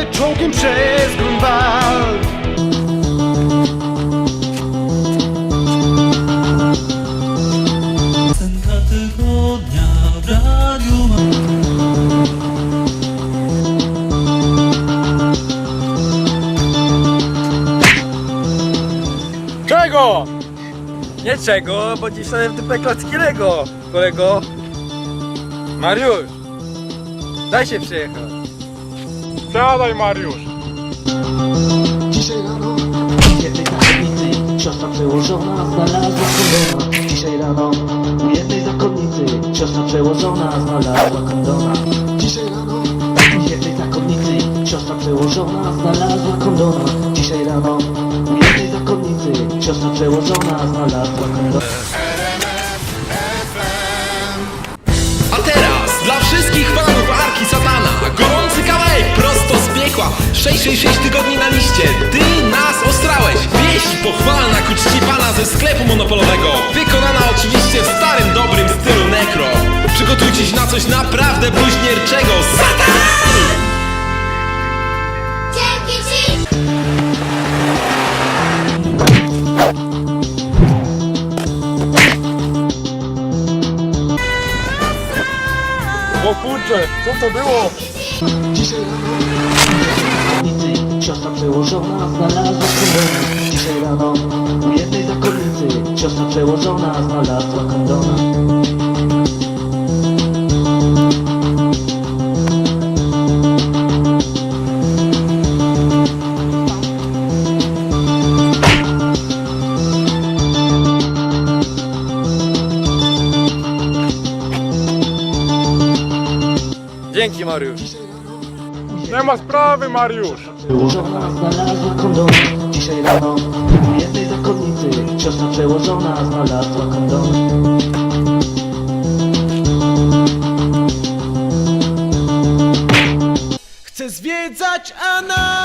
jadę czołgiem przez Grunwald Czego? Nie czego, bo dzisiaj w typie klocki Lego, kolego? Mariusz, daj się przyjechać Siadaj Mariusz. Dzisiaj rano w jednej zakonnicy Siostra przełożona znalazła kondona Dzisiaj rano u jednej zakonnicy Siostra przełożona znalazła kondona Dzisiaj rano w jednej zakonnicy Siostra przełożona znalazła kondona Dzisiaj rano u jednej zakonnicy Siostra przełożona znalazła kondona 6, 6, 6 tygodni na liście. Ty nas ostrałeś. Wieść pochwalna ku czci pana ze sklepu monopolowego. Wykonana oczywiście w starym, dobrym stylu nekro. Przygotujcie się na coś naprawdę bluźnego O kurczę, co to było? Dzisiaj rano Siostra przełożona znalazła kondona Dzisiaj rano jednej zakonnicy Siostra przełożona znalazła kondona Dzięki Mariusz. Nie ma sprawy Mariusz. Przełożona znalazła kondona Dzisiaj rano u jednej zakonnicy Siostra przełożona znalazła kondona Chcę zwiedzać anal